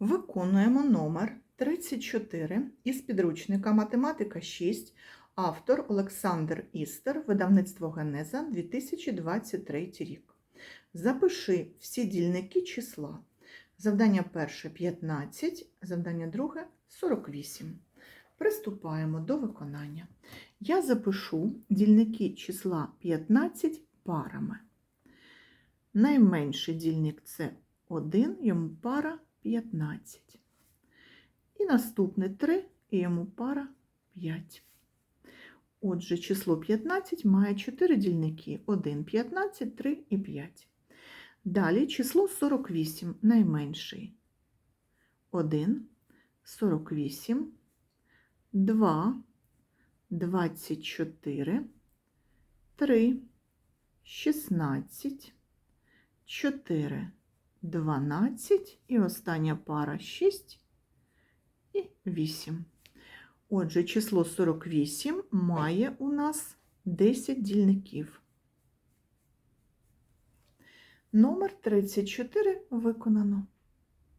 Виконуємо номер 34 із підручника Математика 6, автор Олександр Істер, видавництво Генеза 2023 рік. Запиши всі дільники числа. Завдання перше 15, завдання друге 48. Приступаємо до виконання. Я запишу дільники числа 15 парами. Найменший дільник це 1, йому пара 15. І наступне 3, і йому пара 5. Отже, число 15 має 4 дільники: 1, 15, 3 і 5. Далі число 48 найменший. 1, 48, 2, 24, 3, 16, 4, 12 і остання пара 6 і 8. Отже, число 48 має у нас 10 дільників. Номер 34 виконано.